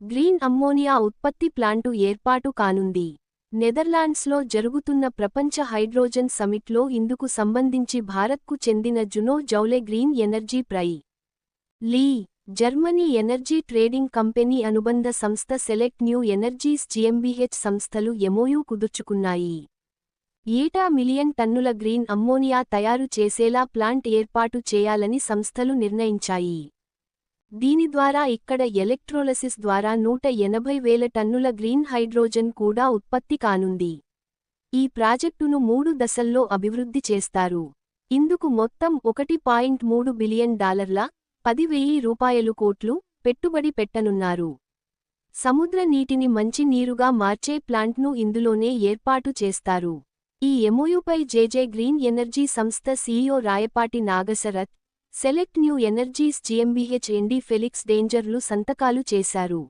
Green ammonia ఉత్పత్తి plant ఏర్పాటు కానుంది. నెదర్లాండ్స్లో జరుగుతున్న ప్రపంచ హైడ్రోజన్ సమిట్లో ఇందుకు సంబంధించి భారత్కు చెందిన జునో జౌలే గ్రీన్ ఎనర్జీ ప్రై. లీ జర్మనీ ఎనర్జీ ట్రేడింగ్ కంపెనీ అనుబంధ సంస్థ సెలెక్ట్ న్యూ ఎనర్జీస్ జీఎంబీహెచ్ సంస్థలు ఎమోయూ కుదుర్చుకున్నాయి. ఏటా మిలియన్ టన్నుల గ్రీన్ అమ్మోనియా తయారు చేసేలా ప్లాంట్ ఏర్పాటు చేయాలని సంస్థలు నిర్ణయించాయి. దీని ద్వారా ఇక్కడ ఎలక్ట్రోలసిస్ ద్వారా నూట ఎనభై వేల టన్నుల గ్రీన్ హైడ్రోజన్ కూడా ఉత్పత్తి కానుంది. ఈ ప్రాజెక్టును మూడు దశల్లో అభివృద్ధి చేస్తారు. ఇందుకు మొత్తం ఒకటి పాయింట్ మూడు బిలియన్ డాలర్ల పది వెయ్యి రూపాయలు కోట్లు పెట్టుబడి పెట్టనున్నారు. సముద్ర నీటిని మంచి నీరుగా మార్చే ప్లాంట్ను ఇందులోనే ఏర్పాటు చేస్తారు. ఈ ఎమోయుపై జేజే గ్రీన్ ఎనర్జీ సంస్థ CEO Rayapati Nagasharat select new energies జీఎంబీహెచ్ MD Felix డేంజర్లు సంతకాలు చేశారు.